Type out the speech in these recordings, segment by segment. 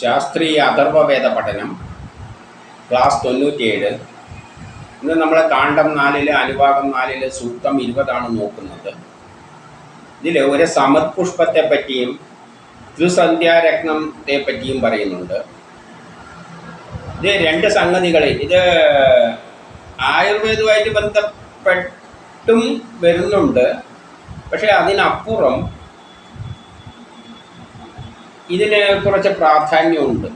ശാസ്ത്രീയ അഥർവവേദ പഠനം ക്ലാസ് തൊണ്ണൂറ്റിയേഴ്. ഇന്ന് നമ്മൾ കാണ്ഡം നാലിൽ അനുഭാഗം നാലിൽ സൂക്തം ഇരുപതാണ് നോക്കുന്നത്. ഇതിൽ ഒരു സമത്പുഷ്പത്തെ പറ്റിയും ത്രിസന്ധ്യാരത്നത്തെ പറ്റിയും പറയുന്നുണ്ട്. ഇത് രണ്ട് സംഗതികൾ ഇത് ആയുർവേദവുമായിട്ട് ബന്ധപ്പെട്ടും വരുന്നുണ്ട്. പക്ഷേ അതിനപ്പുറം ഇതിന് കുറച്ച് പ്രാധാന്യമുണ്ട്.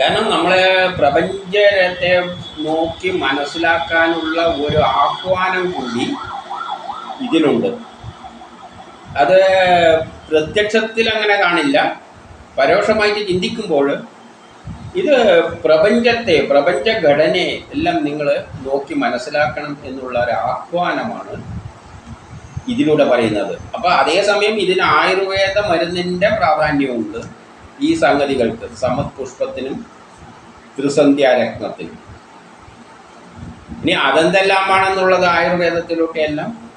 കാരണം നമ്മളെ പ്രപഞ്ചത്തെ നോക്കി മനസ്സിലാക്കാനുള്ള ഒരു ആഹ്വാനം കൂടി ഇതിനുണ്ട് അത് പ്രത്യക്ഷത്തിൽ അങ്ങനെ കാണില്ല. പരോക്ഷമായിട്ട് ചിന്തിക്കുമ്പോൾ ഇത് പ്രപഞ്ചത്തെ പ്രപഞ്ചഘടനയെ എല്ലാം നിങ്ങൾ നോക്കി മനസ്സിലാക്കണം എന്നുള്ള ഒരു ആഹ്വാനമാണ് ഇതിലൂടെ പറയുന്നത്. അപ്പോൾ അതേസമയം ഇതിന് ആയുർവേദ മരുന്നിന്റെ പ്രാധാന്യമുണ്ട് ഈ സംഗതികൾക്ക്. സമത് പുഷ്പത്തിനും ത്രിസന്ധ്യാരത്നത്തിനും. ഇനി അതെന്തെല്ലാമാണെന്നുള്ളത് ആയുർവേദത്തിലൂടെയെല്ലാം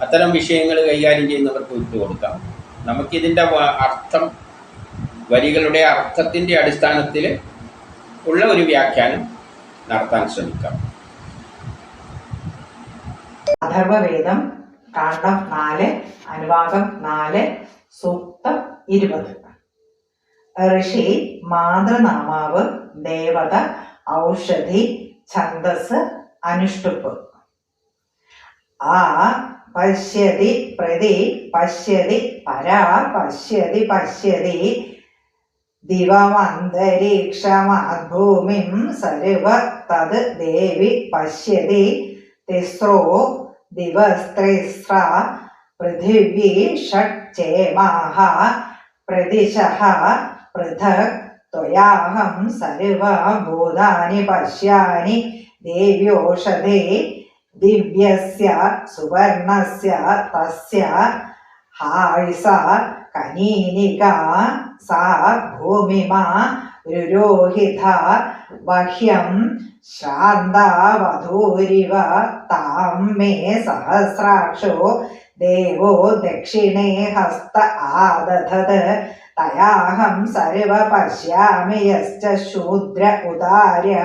അത്തരം വിഷയങ്ങൾ കൈകാര്യം ചെയ്യുന്നവർക്ക് വിട്ടുകൊടുക്കാം നമുക്കിതിന്റെ അർത്ഥം വരികളുടെ അർത്ഥത്തിന്റെ അടിസ്ഥാനത്തിൽ ഉള്ള ഒരു വ്യാഖ്യാനം നടത്താൻ ശ്രമിക്കാം. അഥർവവേദം കാണ്ഡം നാല് അനുവാദം നാല് സൂക്തം ഇരുപത്. ഋഷി മാതൃനാമാവ് ദേവത ഔഷധി ഛന്ദസ് അനുഷ്ടുപ്പ്. ആ പശ്യതി പ്രതി പശ്യതി പരാ പശ്യതി പശ്യതി ദിവമന്തരീക്ഷമാഭൂമിം സർവ തത് ദേവി പശ്യതി തിസ്രോ दिवस्त्रैस्रा पृथिवी षट्चेमाः प्रदिशः पृथक् त्वयाहं सर्वभूतानि पश्यानि देव्योषधे दिव्यस्य सुवर्णस्य तस्य हायसा कनीनिका सा भूमिमा रुरोहिता बह्यं श्रान्तावधूरिव तां सहस्राक्षो देवो दक्षिणे हस्त आदधत्। तयाहं सर्व पश्यामि यश्च शूद्र उदार्य।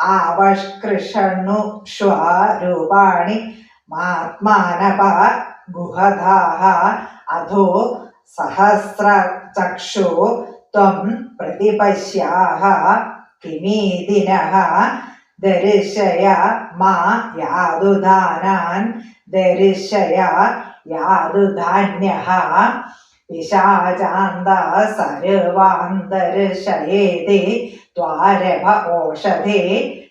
आवष्कृषणुष्वरूपाणि मात्मानप गुहधाः। अधो सहस्रचक्षु त्वं प्रतिपश्याः। കിമീതിനഹ ദർശയ മാ യാതുദാനാൻ ദർശയ യാതുധാന്യഹ പിശാചാന്ത സർവാന്തർശയേതി ദ്വാരഭ ഓഷധേ.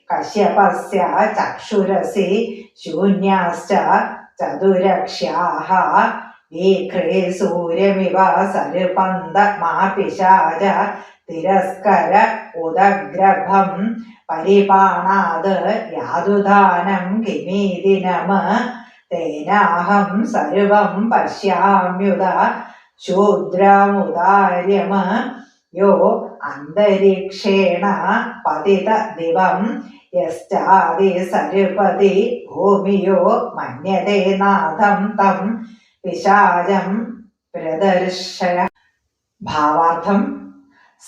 കശ്യപസ്യ ചക്ഷുരസി ശൂന്യാശ്ച ചതുരക്ഷ്യാഹ. ഈഘ്രേ സൂര്യമിവാസരുപന്ത മാപിശാച തിരസ്കര ഉദഗ്രഭം പരിപാണാത് യാതുദാനം കിമീതിനമ തേനാഹം സർവം പശ്യാമ്യുത ശൂദ്രമുദാര്യമ യോ അന്തരീക്ഷേണ പതിത ദിവം യശ്ചാതി സരുപതി ഭൂമിയോ മന്യതേ നാഥം തം പിശാചം പ്രദർശന. ഭാവാർത്ഥം.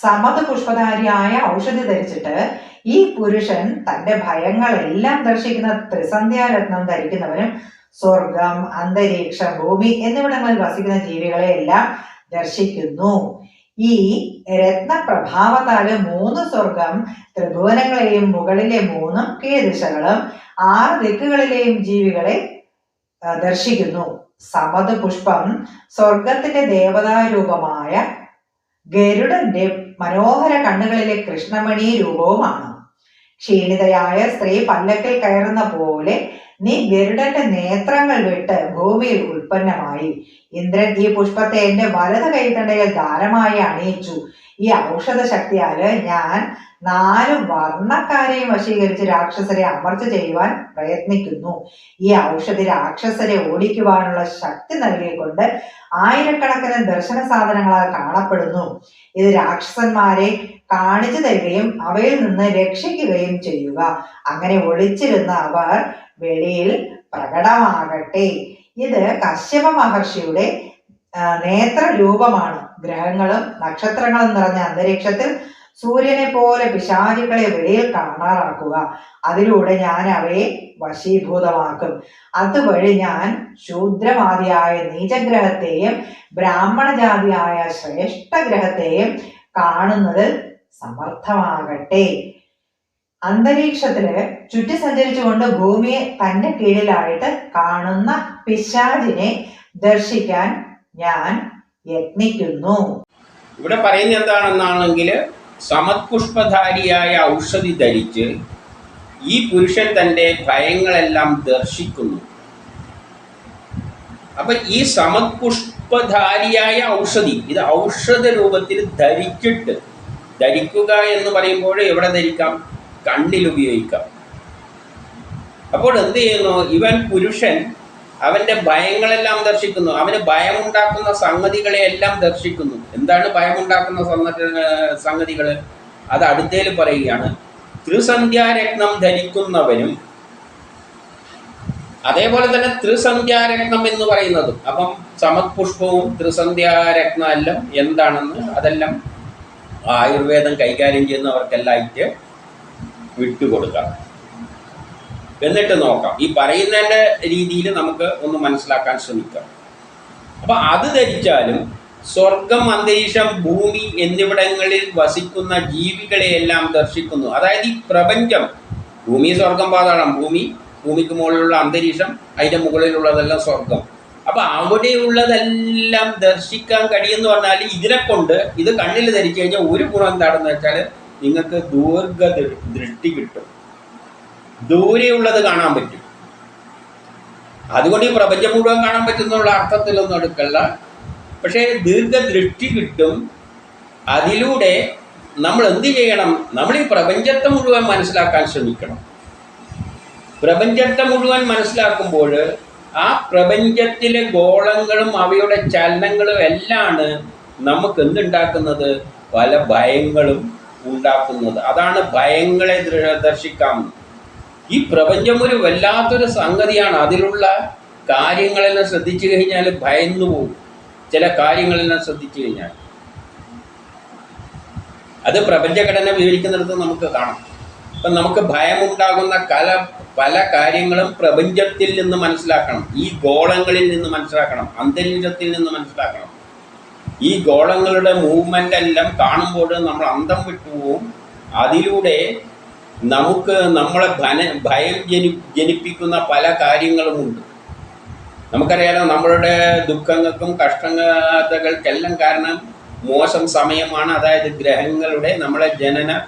സമത പുഷ്പധാരിയായ ഔഷധി ധരിച്ചിട്ട് ഈ പുരുഷൻ തന്റെ ഭയങ്ങളെല്ലാം ദർശിക്കുന്ന ത്രിസന്ധ്യാരത്നം ധരിക്കുന്നവരും സ്വർഗം അന്തരീക്ഷം ഭൂമി എന്നിവിടങ്ങളിൽ വസിക്കുന്ന ജീവികളെ എല്ലാം ദർശിക്കുന്നു. ഈ രത്നപ്രഭാവത്താൽ മൂന്ന് സ്വർഗം ത്രിഭുവനങ്ങളെയും മുകളിലെ മൂന്നും കീഴ് ദിശകളും ആറ് ദിക്കുകളിലെയും ജീവികളെ ദർശിക്കുന്നു. സമത് പുഷ്പം സ്വർഗത്തിന്റെ ദേവതാരൂപമായ ഗരുഡന്റെ മനോഹര കണ്ണുകളിലെ കൃഷ്ണമണി രൂപവുമാണ്. ക്ഷീണിതയായ സ്ത്രീ പല്ലക്കിൽ കയറുന്ന പോലെ നീ ഗരുഡന്റെ നേത്രങ്ങൾ വിട്ട് ഭൂമിയിൽ ഉൽപ്പന്നമായി. ഇന്ദ്രൻ ഈ പുഷ്പത്തെ എന്റെ വലത് കൈത്തണ്ടയിൽ ദാനമായി അണിയിച്ചു. ഈ ഔഷധ ശക്തിയാൽ ഞാൻ നാല് വർണക്കാരെയും വശീകരിച്ച് രാക്ഷസരെ അമർച്ച ചെയ്യുവാൻ പ്രയത്നിക്കുന്നു. ഈ ഔഷധി രാക്ഷസരെ ഓടിക്കുവാനുള്ള ശക്തി നൽകിക്കൊണ്ട് ആയിരക്കണക്കിന് ദർശന സാധനങ്ങളാൽ കാണപ്പെടുന്നു. ഇത് രാക്ഷസന്മാരെ കാണിച്ചു തരികയും അവയിൽ നിന്ന് രക്ഷിക്കുകയും ചെയ്യുക. അങ്ങനെ ഒളിച്ചിരുന്ന അവർ വെളിയിൽ പ്രകടമാകട്ടെ. ഇത് കശ്യപ മഹർഷിയുടെ നേത്ര നേത്രരൂപമാണ്. ഗ്രഹങ്ങളും നക്ഷത്രങ്ങളും നിറഞ്ഞ അന്തരീക്ഷത്തിൽ സൂര്യനെ പോലെ പിശാചുക്കളെ വെളിയിൽ കാണാറാക്കുക. അതിലൂടെ ഞാൻ അവയെ വശീഭൂതമാക്കും. അതുവഴി ഞാൻ ശൂദ്രവാദിയായ നീചഗ്രഹത്തെയും ബ്രാഹ്മണജാതിയായ ശ്രേഷ്ഠഗ്രഹത്തെയും കാണുന്നത് സമർത്ഥമാകട്ടെ. അന്തരീക്ഷത്തിൽ ചുറ്റി സഞ്ചരിച്ചുകൊണ്ട് ഭൂമിയെ തന്റെ കീഴിലായിട്ട് കാണുന്ന പിശാചിനെ ദർശിക്കാൻ ഞാൻ യത്നിക്കുന്നു ഇവിടെ പറയുന്നത് എന്താണെന്നാണെങ്കിൽ സമത്പുഷ്പധാരിയായ ഔഷധി ധരിച്ച് ഈ പുരുഷൻ തന്റെ ഭയങ്ങളെല്ലാം ദർശിക്കുന്നു. അപ്പൊ ഈ സമത്പുഷ്പധാരിയായ ഔഷധി ഇത് ഔഷധ രൂപത്തിൽ ധരിച്ചിട്ട് ധരിക്കുക എന്ന് പറയുമ്പോൾ എവിടെ ധരിക്കാം? കണ്ണിൽ ഉപയോഗിക്കാം. അപ്പോൾ എന്ത് ചെയ്യുന്നു? ഇവൻ പുരുഷൻ അവന്റെ ഭയങ്ങളെല്ലാം ദർശിക്കുന്നു. അവന് ഭയമുണ്ടാക്കുന്ന സംഗതികളെ എല്ലാം ദർശിക്കുന്നു. എന്താണ് ഭയമുണ്ടാക്കുന്ന സംഗതികൾ അത് അടുത്തേൽ പറയുകയാണ്. ത്രിസന്ധ്യാരത്നം ധരിക്കുന്നവനും അതേപോലെ തന്നെ ത്രിസന്ധ്യാരത്നം എന്ന് പറയുന്നതും. അപ്പം സമത്പുഷ്പവും ത്രിസന്ധ്യാരത്നം എല്ലാം എന്താണെന്ന് അതെല്ലാം ആയുർവേദം കൈകാര്യം ചെയ്യുന്നവർക്കെല്ലായിട്ട് വിട്ടുകൊടുക്കാം. എന്നിട്ട് നോക്കാം. ഈ പറയുന്നതിന്റെ രീതിയിൽ നമുക്ക് ഒന്ന് മനസ്സിലാക്കാൻ ശ്രമിക്കാം. അപ്പൊ അത് ധരിച്ചാലും സ്വർഗം അന്തരീക്ഷം ഭൂമി എന്നിവിടങ്ങളിൽ വസിക്കുന്ന ജീവികളെയെല്ലാം ദർശിക്കുന്നു. അതായത് ഈ പ്രപഞ്ചം ഭൂമി സ്വർഗം പാതാളം ഭൂമി ഭൂമിക്ക് മുകളിലുള്ള അന്തരീക്ഷം അതിന്റെ മുകളിലുള്ളതെല്ലാം സ്വർഗം. അപ്പൊ അവിടെയുള്ളതെല്ലാം ദർശിക്കാൻ കഴിയുമെന്ന് പറഞ്ഞാൽ ഇതിനെ കൊണ്ട് ഇത് കണ്ണിൽ ധരിച്ചു കഴിഞ്ഞാൽ ഒരു ഗുണം എന്താണെന്ന് വെച്ചാൽ നിങ്ങൾക്ക് ദീർഘ ദൃഷ്ടി കിട്ടും. ദൂരെയുള്ളത് കാണാൻ പറ്റും. അതുകൊണ്ട് ഈ പ്രപഞ്ചം മുഴുവൻ കാണാൻ പറ്റുന്നുള്ള അർത്ഥത്തിലൊന്നും എടുക്കല്ല പക്ഷേ ദീർഘദൃഷ്ടി കിട്ടും. അതിലൂടെ നമ്മൾ എന്ത് ചെയ്യണം? നമ്മൾ ഈ പ്രപഞ്ചത്തെ മുഴുവൻ മനസ്സിലാക്കാൻ ശ്രമിക്കണം. പ്രപഞ്ചത്തെ മുഴുവൻ മനസ്സിലാക്കുമ്പോൾ ആ പ്രപഞ്ചത്തിലെ ഗോളങ്ങളും അവയുടെ ചലനങ്ങളും എല്ലാമാണ് നമുക്ക് എന്തുണ്ടാക്കുന്നത്? പല ഭയങ്ങളും ഉണ്ടാക്കുന്നത്. അതാണ് ഭയങ്ങളെ ദർശിക്കാമെന്ന് ഈ പ്രപഞ്ചം ഒരു വല്ലാത്തൊരു സംഗതിയാണ്. അതിലുള്ള കാര്യങ്ങളെല്ലാം ശ്രദ്ധിച്ചു കഴിഞ്ഞാൽ ഭയന്നു പോകും. ചില കാര്യങ്ങളെല്ലാം ശ്രദ്ധിച്ചു കഴിഞ്ഞാൽ. അത് പ്രപഞ്ചഘടന വിവരിക്കുന്നിടത്ത് നമുക്ക് കാണാം. അപ്പം നമുക്ക് ഭയമുണ്ടാകുന്ന കല പല കാര്യങ്ങളും പ്രപഞ്ചത്തിൽ നിന്ന് മനസ്സിലാക്കണം. ഈ ഗോളങ്ങളിൽ നിന്ന് മനസ്സിലാക്കണം. അന്തരീക്ഷത്തിൽ നിന്ന് മനസ്സിലാക്കണം. ഈ ഗോളങ്ങളുടെ മൂവ്മെന്റ് എല്ലാം കാണുമ്പോൾ നമ്മൾ അന്തം വിട്ടുപോകും. അതിലൂടെ നമുക്ക് നമ്മളെ ഭന ഭയം ജനി ജനിപ്പിക്കുന്ന പല കാര്യങ്ങളുമുണ്ട്. നമുക്കറിയാലോ നമ്മളുടെ ദുഃഖങ്ങൾക്കും കഷ്ടങ്ങൾക്കെല്ലാം കാരണം മോശം സമയമാണ്. അതായത് ഗ്രഹങ്ങളുടെ നമ്മളെ ജനന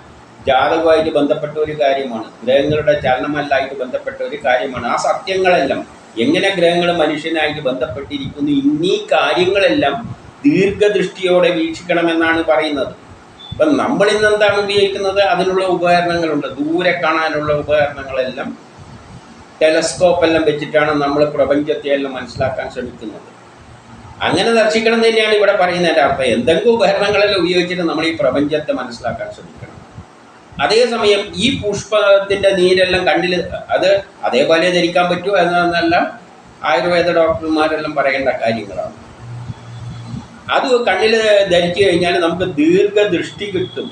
ജാതകമായിട്ട് ബന്ധപ്പെട്ട ഒരു കാര്യമാണ്. ഗ്രഹങ്ങളുടെ ചലനമല്ലായിട്ട് ബന്ധപ്പെട്ട ഒരു കാര്യമാണ്. ആ സത്യങ്ങളെല്ലാം എങ്ങനെ ഗ്രഹങ്ങൾ മനുഷ്യനായിട്ട് ബന്ധപ്പെട്ടിരിക്കുന്നു ഇന്നീ കാര്യങ്ങളെല്ലാം ദീർഘദൃഷ്ടിയോടെ വീക്ഷിക്കണമെന്നാണ് പറയുന്നത്. അപ്പം നമ്മൾ ഇന്ന് എന്താണ് ഉപയോഗിക്കുന്നത്? അതിനുള്ള ഉപകരണങ്ങളുണ്ട്. ദൂരെ കാണാനുള്ള ഉപകരണങ്ങളെല്ലാം ടെലസ്കോപ്പ് എല്ലാം വെച്ചിട്ടാണ് നമ്മൾ പ്രപഞ്ചത്തെ എല്ലാം മനസ്സിലാക്കാൻ ശ്രമിക്കുന്നത്. അങ്ങനെ ദർശിക്കണം തന്നെയാണ് ഇവിടെ പറയുന്നതിന്റെ അർത്ഥം. എന്തെങ്കിലും ഉപകരണങ്ങളെല്ലാം ഉപയോഗിച്ചിട്ട് നമ്മൾ ഈ പ്രപഞ്ചത്തെ മനസ്സിലാക്കാൻ ശ്രമിക്കണം. അതേസമയം ഈ പുഷ്പത്തിന്റെ നീരെല്ലാം കണ്ണിൽ അത് അതേപോലെ ധരിക്കാൻ പറ്റുമോ എന്നല്ല ആയുർവേദ ഡോക്ടർമാരെല്ലാം പറയേണ്ട കാര്യങ്ങളാണ്. അത് കണ്ണിൽ ധരിച്ചു കഴിഞ്ഞാൽ നമുക്ക് ദീർഘദൃഷ്ടി കിട്ടും.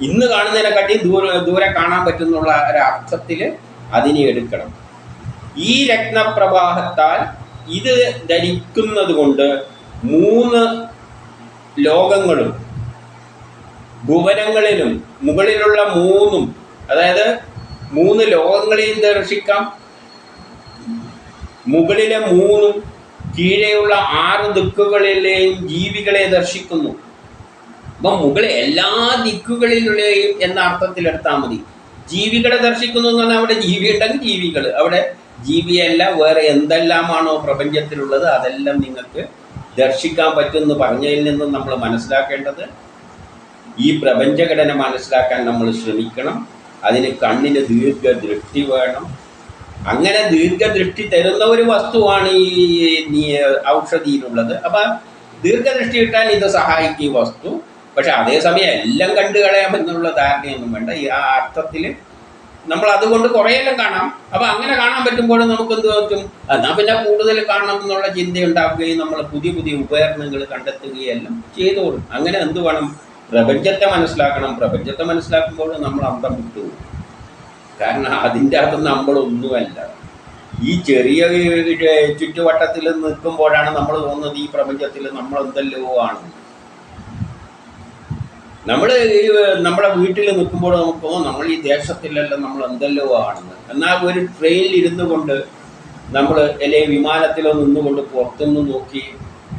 ഇന്ന് കാണുന്നതിനെക്കാട്ടി ദൂരെ ദൂരെ കാണാൻ പറ്റുന്നുള്ള ഒരർത്ഥത്തിൽ അതിനെ എടുക്കണം. ഈ രത്നപ്രവാഹത്താൽ ഇത് ധരിക്കുന്നത് കൊണ്ട് മൂന്ന് ലോകങ്ങളും ഭുവനങ്ങളിലും മുകളിലുള്ള മൂന്നും അതായത് മൂന്ന് ലോകങ്ങളെയും ദർശിക്കാം. മുകളിലെ മൂന്നും കീഴെയുള്ള ആറ് ദിക്കുകളിലെയും ജീവികളെ ദർശിക്കുന്നു. അപ്പം മുകളിൽ എല്ലാ ദിക്കുകളിലെയും എന്ന അർത്ഥത്തിൽ എടുത്താൽ മതി. ജീവികളെ ദർശിക്കുന്നു എന്ന് പറഞ്ഞാൽ അവിടെ ജീവി ഉണ്ടെങ്കിൽ ജീവികൾ അവിടെ ജീവിയല്ല വേറെ എന്തെല്ലാമാണോ പ്രപഞ്ചത്തിലുള്ളത് അതെല്ലാം നിങ്ങൾക്ക് ദർശിക്കാൻ പറ്റുമെന്ന് പറഞ്ഞതിൽ നിന്നും നമ്മൾ മനസ്സിലാക്കേണ്ടത്. ഈ പ്രപഞ്ചഘടന മനസ്സിലാക്കാൻ നമ്മൾ ശ്രമിക്കണം. അതിന് കണ്ണിന് ദീർഘദൃഷ്ടി വേണം. അങ്ങനെ ദീർഘദൃഷ്ടി തരുന്ന ഒരു വസ്തുവാണ് ഈ ഔഷധിയിലുള്ളത് അപ്പം ദീർഘദൃഷ്ടി കിട്ടാൻ ഇത് സഹായിക്കും ഈ വസ്തു. പക്ഷെ അതേസമയം എല്ലാം കണ്ടു കളയാമെന്നുള്ള ധാരണയൊന്നും വേണ്ട. ഈ ആ അർത്ഥത്തിൽ നമ്മൾ അതുകൊണ്ട് കുറേയെല്ലാം കാണാം. അപ്പൊ അങ്ങനെ കാണാൻ പറ്റുമ്പോൾ നമുക്ക് എന്ത് പറ്റും? എന്നാ പിന്നെ കൂടുതൽ കാണണം എന്നുള്ള ചിന്ത ഉണ്ടാക്കുകയും നമ്മൾ പുതിയ പുതിയ ഉപകരണങ്ങൾ കണ്ടെത്തുകയും എല്ലാം ചെയ്തോളും. അങ്ങനെ എന്ത് വേണം? പ്രപഞ്ചത്തെ മനസ്സിലാക്കണം. പ്രപഞ്ചത്തെ മനസ്സിലാക്കുമ്പോൾ നമ്മൾ അന്തം വിട്ടുപോകും കാരണം അതിന്റെ അകത്ത് നമ്മളൊന്നുമല്ല. ഈ ചെറിയ വീട് ചുറ്റുവട്ടത്തിൽ നിൽക്കുമ്പോഴാണ് നമ്മൾ തോന്നുന്നത് ഈ പ്രപഞ്ചത്തിൽ നമ്മൾ എന്തെല്ലോ ആണ്. നമ്മൾ ഈ നമ്മുടെ വീട്ടിൽ നിൽക്കുമ്പോൾ നമുക്ക് നമ്മൾ ഈ ദേശത്തിലല്ല നമ്മൾ എന്തെല്ലോ ആണെന്ന് എന്നാൽ ഒരു ട്രെയിനിൽ ഇരുന്നു കൊണ്ട് നമ്മൾ അല്ലെങ്കിൽ വിമാനത്തിലോ നിന്നുകൊണ്ട് പുറത്തുനിന്ന് നോക്കി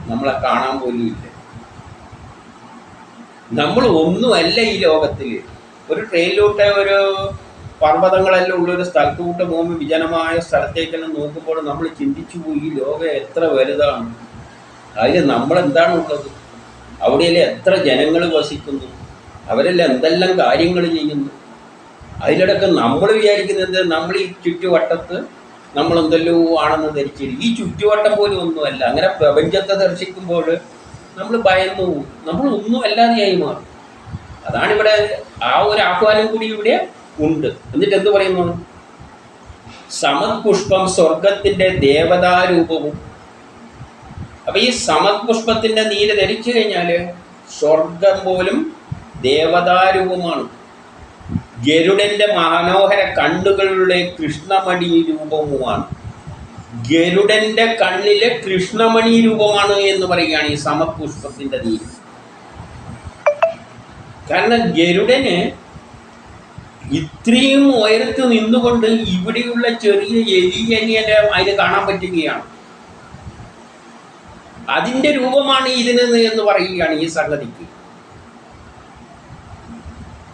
നമ്മളെ കാണാൻ പോലും ഇല്ല. നമ്മൾ ഒന്നുമല്ല ഈ ലോകത്തിൽ. ഒരു ട്രെയിനിലോട്ടെ ഒരു പർവതങ്ങളെല്ലാം ഉള്ള ഒരു സ്ഥലത്തൂട്ട് പോകുമ്പോൾ വിജനമായ സ്ഥലത്തേക്കെല്ലാം നോക്കുമ്പോൾ നമ്മൾ ചിന്തിച്ചു പോയി ഈ ലോകം എത്ര വലുതാണ്. അതിൽ നമ്മളെന്താണ് ഉള്ളത്? അവിടെയല്ലേ എത്ര ജനങ്ങൾ വസിക്കുന്നു? അവരെല്ലാം എന്തെല്ലാം കാര്യങ്ങൾ ചെയ്യുന്നു? അതിലിടക്ക് നമ്മൾ വിചാരിക്കുന്നത് നമ്മൾ ഈ ചുറ്റുവട്ടത്ത് നമ്മൾ എന്തെല്ലോ ആണെന്ന് ധരിച്ചിരിക്കും ഈ ചുറ്റുവട്ടം പോലും ഒന്നുമല്ല. അങ്ങനെ പ്രപഞ്ചത്തെ ദർശിക്കുമ്പോൾ നമ്മൾ ഭയന്നു നമ്മൾ ഒന്നും അല്ലാതെയായി മാറും. അതാണിവിടെ ആ ഒരു ആഹ്വാനം കൂടി ഇവിടെ ഉണ്ട്. എന്നിട്ട് എന്ത് പറയുന്നു? സമത് പുഷ്പം ദേവതാരൂപവും. അപ്പൊ ഈ സമത് പുഷ്പത്തിന്റെ നീര് ധരിച്ചു കഴിഞ്ഞാൽ സ്വർഗം പോലും ദേവതാരൂപമാണ്. ഗരുഡന്റെ മനോഹര കണ്ണുകളുടെ കൃഷ്ണമണി രൂപവുമാണ്. ഗരുഡന്റെ കണ്ണിലെ കൃഷ്ണമണി രൂപമാണ് എന്ന് പറയുകയാണ് ഈ സമപുഷ്പത്തിന്റെ നീര്. കാരണം ഗരുഡന് ഇത്രയും ഉയരത്ത് നിന്നുകൊണ്ട് ഇവിടെയുള്ള ചെറിയ എലിയനിയന്റെ അതിന് കാണാൻ പറ്റുകയാണ്. അതിന്റെ രൂപമാണ് ഇതിന് എന്ന് പറയുകയാണ് ഈ സംഗതിക്ക്.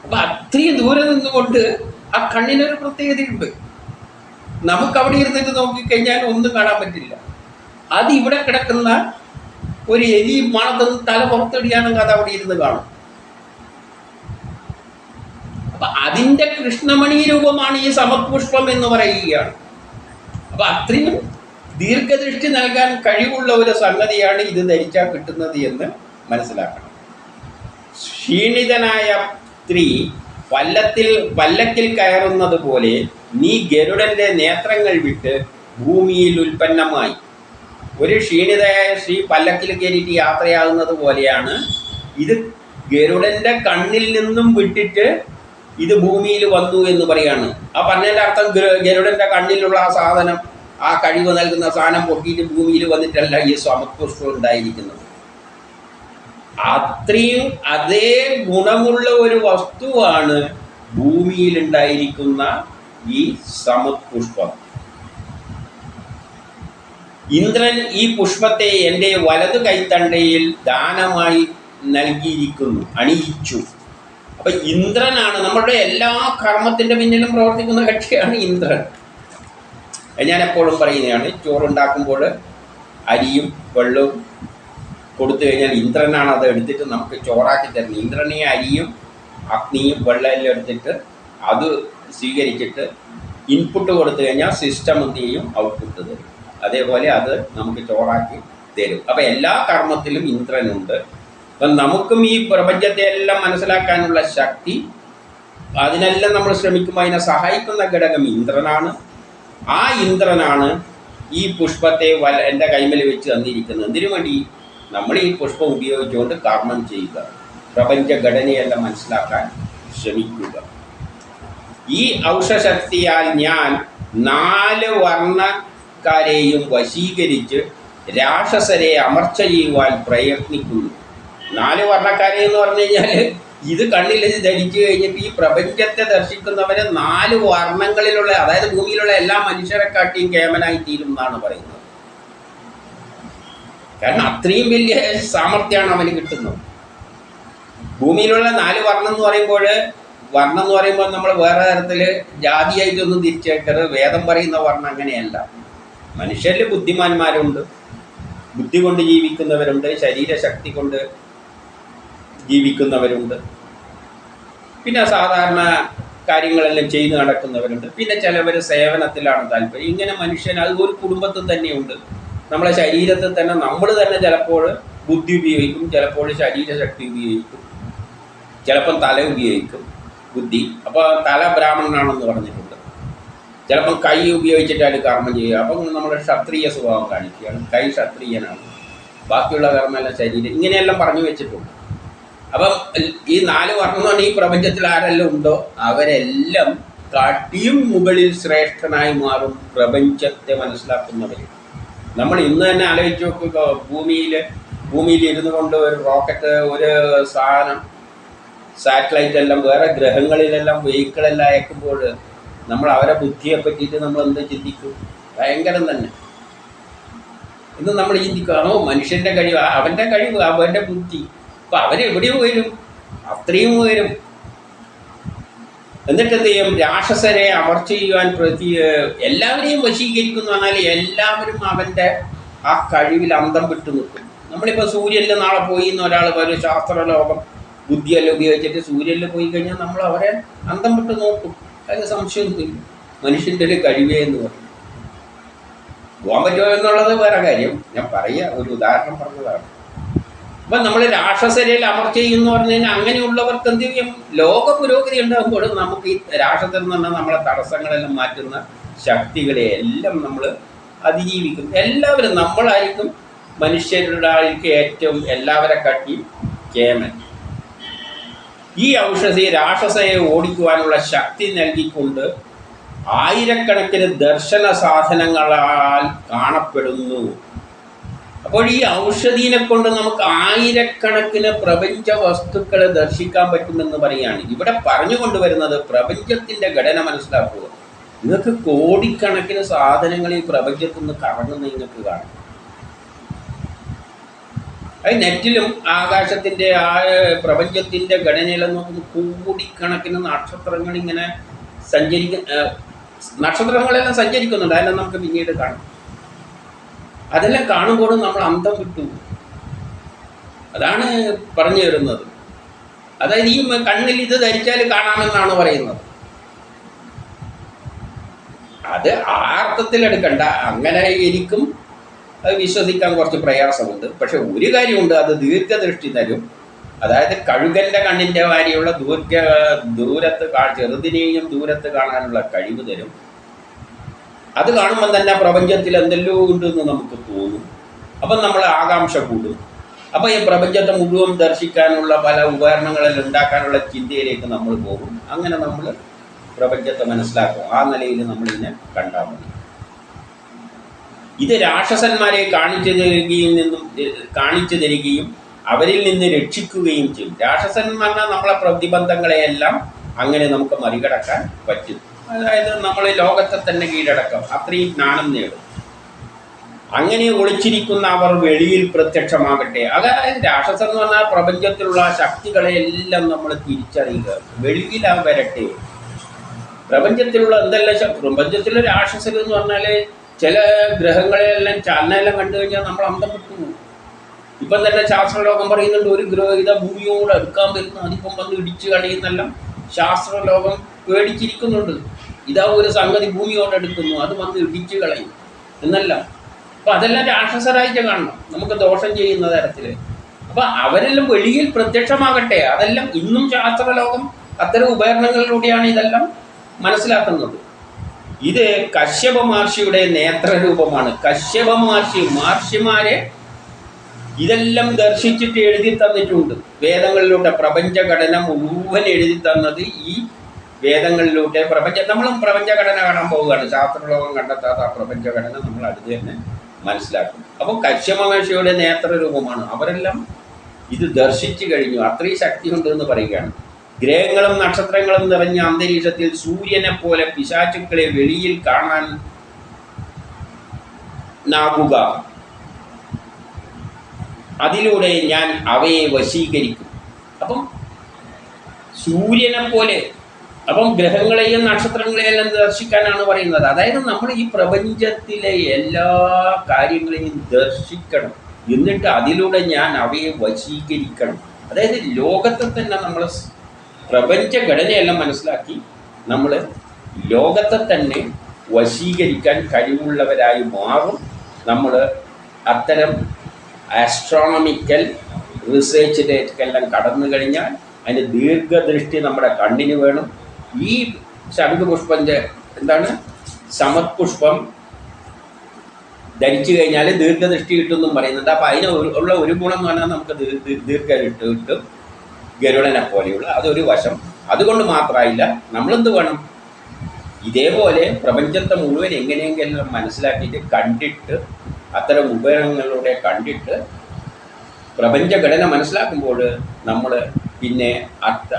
അപ്പൊ അത്രയും ദൂരെ നിന്നുകൊണ്ട് ആ കണ്ണിനൊരു പ്രത്യേകതയുണ്ട്. നമുക്ക് അവിടെ ഇരുന്നിട്ട് നോക്കിക്കഴിഞ്ഞാൽ ഒന്നും കാണാൻ പറ്റില്ല. അത് ഇവിടെ കിടക്കുന്ന ഒരു എലി മണത്തും തല പുറത്തിടിയാണെങ്കിൽ അത് അവിടെ ഇരുന്ന് കാണും. അതിന്റെ കൃഷ്ണമണി രൂപമാണ് ഈ സമപുഷ്പം എന്ന് പറയുകയാണ്. അപ്പൊ അത്രയും ദീർഘദൃഷ്ടി നൽകാൻ കഴിവുള്ള ഒരു സംഗതിയാണ് ഇത് ധരിച്ചാൽ കിട്ടുന്നത് എന്ന് മനസ്സിലാക്കണം. ക്ഷീണിതനായ സ്ത്രീ വല്ലത്തിൽ വല്ലത്തിൽ കയറുന്നത് പോലെ നീ ഗരുഡന്റെ നേത്രങ്ങൾ വിട്ട് ഭൂമിയിൽ ഉൽപ്പന്നമായി. ഒരു ക്ഷീണിതയായ സ്ത്രീ പല്ലക്കിൽ കയറിയിട്ട് യാത്രയാകുന്നത് പോലെയാണ് ഇത് ഗരുഡന്റെ കണ്ണിൽ നിന്നും വിട്ടിട്ട് ഇത് ഭൂമിയിൽ വന്നു എന്ന് പറയാണ്. ആ പറഞ്ഞതിന്റെ അർത്ഥം ഗരുഡന്റെ കണ്ണിലുള്ള ആ സാധനം ആ കഴിവ് നൽകുന്ന സാധനം പൊട്ടിയിട്ട് ഭൂമിയിൽ വന്നിട്ടല്ല ഈ സമപുഷ്പം ഉണ്ടായിരിക്കുന്നത്. അത്രയും അതേ ഗുണമുള്ള ഒരു വസ്തുവാണ് ഭൂമിയിൽ ഉണ്ടായിരിക്കുന്ന ഈ സമപുഷ്പം ഇന്ദ്രൻ ഈ പുഷ്പത്തെ എന്റെ വലതു കൈത്തണ്ടയിൽ ദാനമായി നൽകിയിരിക്കുന്നു അണിയിച്ചു. അപ്പൊ ഇന്ദ്രനാണ് നമ്മളുടെ എല്ലാ കർമ്മത്തിന്റെ പിന്നിലും പ്രവർത്തിക്കുന്ന കക്ഷിയാണ് ഇന്ദ്രൻ. ഞാൻ എപ്പോഴും പറയുന്നതാണ് ചോറുണ്ടാക്കുമ്പോൾ അരിയും വെള്ളവും കൊടുത്തു കഴിഞ്ഞാൽ ഇന്ദ്രനാണ് അത് എടുത്തിട്ട് നമുക്ക് ചോറാക്കി തരുന്നത്. ഇന്ദ്രനെ അരിയും അഗ്നിയും വെള്ളമെല്ലാം എടുത്തിട്ട് അത് സ്വീകരിച്ചിട്ട് ഇൻപുട്ട് കൊടുത്തു കഴിഞ്ഞാൽ സിസ്റ്റം എന്ത് ചെയ്യും? ഔട്ട്പുട്ട് തരും. അതേപോലെ അത് നമുക്ക് ചോറാക്കി തരും. അപ്പോൾ എല്ലാ കർമ്മത്തിലും ഇന്ദ്രനുണ്ട്. അപ്പം നമുക്കും ഈ പ്രപഞ്ചത്തെ എല്ലാം മനസ്സിലാക്കാനുള്ള ശക്തി അതിനെല്ലാം നമ്മൾ ശ്രമിക്കുമ്പോൾ അതിനെ സഹായിക്കുന്ന ഘടകം ഇന്ദ്രനാണ്. ആ ഇന്ദ്രനാണ് ഈ പുഷ്പത്തെ വല എന്റെ കൈമൽ വെച്ച് തന്നിരിക്കുന്നത്. എന്തിനു വേണ്ടി? നമ്മൾ ഈ പുഷ്പം ഉപയോഗിച്ചുകൊണ്ട് കർമ്മം ചെയ്യുക. പ്രപഞ്ച ഘടനയെല്ലാം മനസ്സിലാക്കാൻ ശ്രമിക്കുക. ഈ ഔഷശക്തിയാൽ ഞാൻ നാല് വർണക്കാരെയും വശീകരിച്ച് രാക്ഷസരെ അമർച്ച ചെയ്യുവാൻ പ്രയത്നിക്കുന്നു. നാല് വർണക്കാരെ എന്ന് പറഞ്ഞു കഴിഞ്ഞാൽ ഇത് കണ്ണിൽ ധരിച്ചു കഴിഞ്ഞിട്ട് ഈ പ്രപഞ്ചത്തെ ദർശിക്കുന്നവരെ നാല് വർണങ്ങളിലുള്ള അതായത് ഭൂമിയിലുള്ള എല്ലാ മനുഷ്യരെ കാട്ടിയും കേമനായി തീരും എന്നാണ് പറയുന്നത്. കാരണം അത്രയും വലിയ സാമർഥ്യമാണ് അവന് കിട്ടുന്നത്. ഭൂമിയിലുള്ള നാല് വർണം എന്ന് പറയുമ്പോൾ വർണം എന്ന് പറയുമ്പോൾ നമ്മൾ വേറെ തരത്തിൽ ജാതിയായിട്ടൊന്നും തിരിച്ചേക്കരുത്. വേദം പറയുന്ന വർണം അങ്ങനെയല്ല. മനുഷ്യരിൽ ബുദ്ധിമാന്മാരുണ്ട്. ബുദ്ധി കൊണ്ട് ജീവിക്കുന്നവരുണ്ട്. ശരീരശക്തി കൊണ്ട് ജീവിക്കുന്നവരുണ്ട്. പിന്നെ സാധാരണ കാര്യങ്ങളെല്ലാം ചെയ്തു നടക്കുന്നവരുണ്ട്. പിന്നെ ചിലവർ സേവനത്തിലാണ് താല്പര്യം. ഇങ്ങനെ മനുഷ്യൻ അത് ഒരു കുടുംബത്തിൽ തന്നെയുണ്ട്. നമ്മളെ ശരീരത്തിൽ തന്നെ നമ്മൾ തന്നെ ചിലപ്പോൾ ബുദ്ധി ഉപയോഗിക്കും ചിലപ്പോൾ ശരീരശക്തി ഉപയോഗിക്കും ചിലപ്പം തല ഉപയോഗിക്കും ബുദ്ധി. അപ്പോൾ തല ബ്രാഹ്മണനാണെന്ന് പറഞ്ഞിട്ടുണ്ട്. ചിലപ്പം കൈ ഉപയോഗിച്ചിട്ടാണ് കർമ്മം ചെയ്യുക. അപ്പം നമ്മൾ ക്ഷത്രിയ സ്വഭാവം കാണിക്കുകയാണ്. കൈ ക്ഷത്രിയനാണ്. ബാക്കിയുള്ള കർമ്മമെല്ലാം ശരീരം. ഇങ്ങനെയെല്ലാം പറഞ്ഞു വെച്ചിട്ടുണ്ട്. അപ്പം ഈ നാല് വർണമെന്ന് ഈ പ്രപഞ്ചത്തിൽ ആരെല്ലാം ഉണ്ടോ? അവരെല്ലാം കാട്ടിയും മുകളിൽ ശ്രേഷ്ഠനായി മാറും പ്രപഞ്ചത്തെ മനസ്സിലാക്കുന്നവർ നമ്മൾ ഇന്ന് തന്നെ ആലോചിച്ച് നോക്കുക ഭൂമിയിൽ ഭൂമിയിൽ ഇരുന്നു കൊണ്ട് ഒരു റോക്കറ്റ് ഒരു സാധനം സാറ്റലൈറ്റ് എല്ലാം വേറെ ഗ്രഹങ്ങളിലെല്ലാം വെഹിക്കിളെല്ലാം അയക്കുമ്പോൾ നമ്മൾ അവരെ ബുദ്ധിയെ പറ്റിയിട്ട് നമ്മൾ എന്ത് ചിന്തിക്കും? ഭയങ്കരം തന്നെ. ഇന്ന് നമ്മൾ ചിന്തിക്കും ആണോ മനുഷ്യന്റെ കഴിവ് അവന്റെ കഴിവ് അവന്റെ ബുദ്ധി അപ്പം അവരെവിടെയോ വരും. അത്രയും വരും എന്നിട്ട് എന്ത് ചെയ്യും? രാക്ഷസരെ അമർച്ച ചെയ്യുവാൻ പ്രതി എല്ലാവരെയും വശീകരിക്കുന്നു പറഞ്ഞാൽ എല്ലാവരും അവന്റെ ആ കഴിവിൽ അന്തം വിട്ടു നിൽക്കും. നമ്മളിപ്പോൾ സൂര്യനിൽ നാളെ പോയി എന്ന് ഒരാൾ ഒരു ശാസ്ത്രലോകം ബുദ്ധിയെല്ലാം ഉപയോഗിച്ചിട്ട് സൂര്യനിൽ പോയി കഴിഞ്ഞാൽ നമ്മൾ അവരെ അന്തം വിട്ട് നോക്കും. അതിന് സംശയമൊന്നുമില്ല. മനുഷ്യന്റെ ഒരു കഴിവേ എന്ന് പറയും. പോകാൻ പറ്റുമോ എന്നുള്ളത് വേറെ കാര്യം. ഞാൻ പറയുക ഒരു ഉദാഹരണം പറഞ്ഞതാണ്. അപ്പം നമ്മൾ രാക്ഷസരയിൽ അമർച്ച ചെയ്യുന്നു പറഞ്ഞു അങ്ങനെയുള്ളവർക്ക് എന്ത് ചെയ്യും? ലോക പുരോഗതി ഉണ്ടാകുമ്പോൾ നമുക്ക് ഈ രാക്ഷസൻ എന്ന് പറഞ്ഞാൽ നമ്മളെ തടസ്സങ്ങളെല്ലാം മാറ്റുന്ന ശക്തികളെ എല്ലാം നമ്മൾ അതിജീവിക്കും. എല്ലാവരും നമ്മളായിരിക്കും മനുഷ്യരുടെ ആയിരിക്കും ഏറ്റവും എല്ലാവരെ കട്ടി കേമൻ. ഈ ഔഷധി രാക്ഷസയെ ഓടിക്കുവാനുള്ള ശക്തി നൽകിക്കൊണ്ട് ആയിരക്കണക്കിന് ദർശന സാധനങ്ങളാൽ കാണപ്പെടുന്നു. അപ്പോൾ ഈ ഔഷധീനെ കൊണ്ട് നമുക്ക് ആയിരക്കണക്കിന് പ്രപഞ്ച വസ്തുക്കളെ ദർശിക്കാൻ പറ്റുമെന്ന് പറയുകയാണ്. ഇവിടെ പറഞ്ഞു കൊണ്ടുവരുന്നത് പ്രപഞ്ചത്തിന്റെ ഘടന മനസ്സിലാക്കുക. നിങ്ങൾക്ക് കോടിക്കണക്കിന് സാധനങ്ങൾ ഈ പ്രപഞ്ചത്തിൽ നിന്ന് കറങ്ങുന്ന നിങ്ങൾക്ക് കാണാം. അത് നെറ്റിലും ആകാശത്തിന്റെ ആ പ്രപഞ്ചത്തിന്റെ ഘടനയിലും നോക്കുമ്പോൾ കോടിക്കണക്കിന് നക്ഷത്രങ്ങൾ ഇങ്ങനെ സഞ്ചരിക്ക നക്ഷത്രങ്ങളെല്ലാം സഞ്ചരിക്കുന്നുണ്ട്. അതെല്ലാം നമുക്ക് പിന്നീട് കാണാം. അതെല്ലാം കാണുമ്പോഴും നമ്മൾ അന്തം വിട്ടു. അതാണ് പറഞ്ഞു തരുന്നത്. അതായത് ഈ കണ്ണിൽ ഇത് ധരിച്ചാൽ കാണാമെന്നാണ് പറയുന്നത്. അത് ആ അർത്ഥത്തിൽ എടുക്കണ്ട. അങ്ങനെ എനിക്കും അത് വിശ്വസിക്കാൻ കുറച്ച് പ്രയാസമുണ്ട്. പക്ഷെ ഒരു കാര്യമുണ്ട് അത് ദീർഘദൃഷ്ടി തരും. അതായത് കഴുകന്റെ കണ്ണിന്റെ വാരിയുള്ള ദൂർഘ ദൂരത്ത് ചെറുതിനെയും ദൂരത്ത് കാണാനുള്ള കഴിവ് തരും. അത് കാണുമ്പോൾ തന്നെ പ്രപഞ്ചത്തിൽ എന്തെല്ലോ ഉണ്ടെന്ന് നമുക്ക് തോന്നും. അപ്പം നമ്മൾ ആകാംക്ഷ കൂടും. അപ്പോൾ ഈ പ്രപഞ്ചത്തെ മുഴുവൻ ദർശിക്കാനുള്ള പല ഉപകരണങ്ങളെല്ലാം ഉണ്ടാക്കാനുള്ള ചിന്തയിലേക്ക് നമ്മൾ പോകും. അങ്ങനെ നമ്മൾ പ്രപഞ്ചത്തെ മനസ്സിലാക്കും. ആ നിലയിൽ നമ്മളിതിനെ കണ്ടാൽ മതി. ഇത് രാക്ഷസന്മാരെ കാണിച്ചു തരികയും നിന്നും കാണിച്ചു തരികയും അവരിൽ നിന്ന് രക്ഷിക്കുകയും ചെയ്യും. രാക്ഷസന്മാരുടെ നമ്മളെ പ്രതിബന്ധങ്ങളെയെല്ലാം അങ്ങനെ നമുക്ക് മറികടക്കാൻ പറ്റും. അതായത് നമ്മൾ ലോകത്തെ തന്നെ കീഴടക്കാം. അത്രയും ജ്ഞാനം നേടും. അങ്ങനെ ഒളിച്ചിരിക്കുന്ന അവർ വെളിയിൽ പ്രത്യക്ഷമാകട്ടെ. അതായത് രാക്ഷസൻ എന്ന് പറഞ്ഞാൽ പ്രപഞ്ചത്തിലുള്ള ശക്തികളെ എല്ലാം നമ്മൾ തിരിച്ചറിയുക. വെളിയിൽ ആ വരട്ടെ. പ്രപഞ്ചത്തിലുള്ള എന്തെല്ലാം പ്രപഞ്ചത്തിലെ രാക്ഷസൻ എന്ന് പറഞ്ഞാൽ ചില ഗ്രഹങ്ങളെല്ലാം ചലനെല്ലാം കണ്ടു കഴിഞ്ഞാൽ നമ്മൾ അന്തം വിട്ടു. ഇപ്പം തന്നെ ശാസ്ത്രലോകം പറയുന്നുണ്ട് ഒരു ഗ്രഹ ഇതാ ഭൂമിയോട് അടുക്കാൻ വരുന്നു. അതിപ്പം വന്ന് ഇടിച്ചു കളയുന്നെല്ലാം ശാസ്ത്രലോകം പേടിച്ചിരിക്കുന്നുണ്ട്. ഇതാ ഒരു സംഗതി ഭൂമിയോട് എടുക്കുന്നു. അത് വന്ന് ഇടിച്ചു കളയും. എന്നല്ല. അപ്പം അതെല്ലാം രാക്ഷസരായിട്ട് കാണണം. നമുക്ക് ദോഷം ചെയ്യുന്ന തരത്തിൽ അപ്പം അവരെല്ലാം വെളിയിൽ പ്രത്യക്ഷമാകട്ടെ. അതെല്ലാം ഇന്നും ശാസ്ത്രലോകം അത്തരം ഉപകരണങ്ങളിലൂടെയാണ് ഇതെല്ലാം മനസ്സിലാക്കുന്നത്. ഇത് കശ്യപ മഹർഷിയുടെ നേത്രരൂപമാണ്. കശ്യപ മഹർഷി മഹർഷിമാരെ ഇതെല്ലാം ദർശിച്ചിട്ട് എഴുതി തന്നിട്ടുണ്ട്. വേദങ്ങളിലൂടെ പ്രപഞ്ചഘടന മുഴുവൻ എഴുതി തന്നത് ഈ വേദങ്ങളിലൂടെ പ്രപഞ്ച നമ്മളും പ്രപഞ്ചഘടന കാണാൻ പോവുകയാണ്. ശാസ്ത്രലോകം കണ്ടെത്താത്ത ആ പ്രപഞ്ചഘടന നമ്മൾ അടുത്ത് തന്നെ മനസ്സിലാക്കും. അപ്പോൾ കശ്യപ മഹർഷിയുടെ നേത്രരൂപമാണ്. അവരെല്ലാം ഇത് ദർശിച്ചു കഴിഞ്ഞു. അത്രയും ശക്തിയുണ്ട് എന്ന് പറയുകയാണ്. ഗ്രഹങ്ങളും നക്ഷത്രങ്ങളും നിറഞ്ഞ അന്തരീക്ഷത്തിൽ സൂര്യനെ പോലെ പിശാചുക്കളെ വെളിയിൽ കാണാൻ നാകുക അതിലൂടെ ഞാൻ അവയെ വശീകരിക്കും. അപ്പം സൂര്യനെ പോലെ അപ്പം ഗ്രഹങ്ങളെയും നക്ഷത്രങ്ങളെയും എല്ലാം ദർശിക്കാനാണ് പറയുന്നത്. അതായത് നമ്മൾ ഈ പ്രപഞ്ചത്തിലെ എല്ലാ കാര്യങ്ങളെയും ദർശിക്കണം. എന്നിട്ട് അതിലൂടെ ഞാൻ അവയെ വശീകരിക്കണം. അതായത് ലോകത്തെ തന്നെ നമ്മൾ പ്രപഞ്ചഘടനയെല്ലാം പ്രപഞ്ച ഘടനയെല്ലാം മനസ്സിലാക്കി നമ്മൾ ലോകത്തെ തന്നെ വശീകരിക്കാൻ കഴിവുള്ളവരായി മാറും. നമ്മൾ അത്തരം ആസ്ട്രോണമിക്കൽ റിസർച്ചിലേക്കെല്ലാം കടന്നു കഴിഞ്ഞാൽ അതിന് ദീർഘദൃഷ്ടി നമ്മുടെ കണ്ണിന് വേണം. ഈ ശംഖുപുഷ്പഞ്ച എന്താണ്? സമത്പുഷ്പം ധരിച്ചു കഴിഞ്ഞാൽ ദീർഘദൃഷ്ടി കിട്ടുമെന്നും പറയുന്നുണ്ട്. അപ്പം അതിന് ഉള്ള ഒരു ഗുണം എന്ന് പറഞ്ഞാൽ നമുക്ക് ദീ- ദീ- ദീർഘദൃഷ്ടി കിട്ടും ഗരുഡനെ പോലെയുള്ള അതൊരു വശം. അതുകൊണ്ട് മാത്രമായില്ല നമ്മളെന്ത് വേണം? ഇതേപോലെ പ്രപഞ്ചത്തെ മുഴുവൻ എങ്ങനെയെങ്കിലും മനസ്സിലാക്കിയിട്ട് കണ്ടിട്ട് അത്തരം ഉപകരണങ്ങളിലൂടെ കണ്ടിട്ട് പ്രപഞ്ചഘടന മനസ്സിലാക്കുമ്പോൾ നമ്മൾ പിന്നെ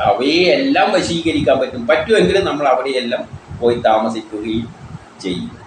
അവയെ എല്ലാം വശീകരിക്കാൻ പറ്റും. പറ്റുമെങ്കിലും നമ്മൾ അവിടെയെല്ലാം പോയി താമസിക്കുകയും ചെയ്യും.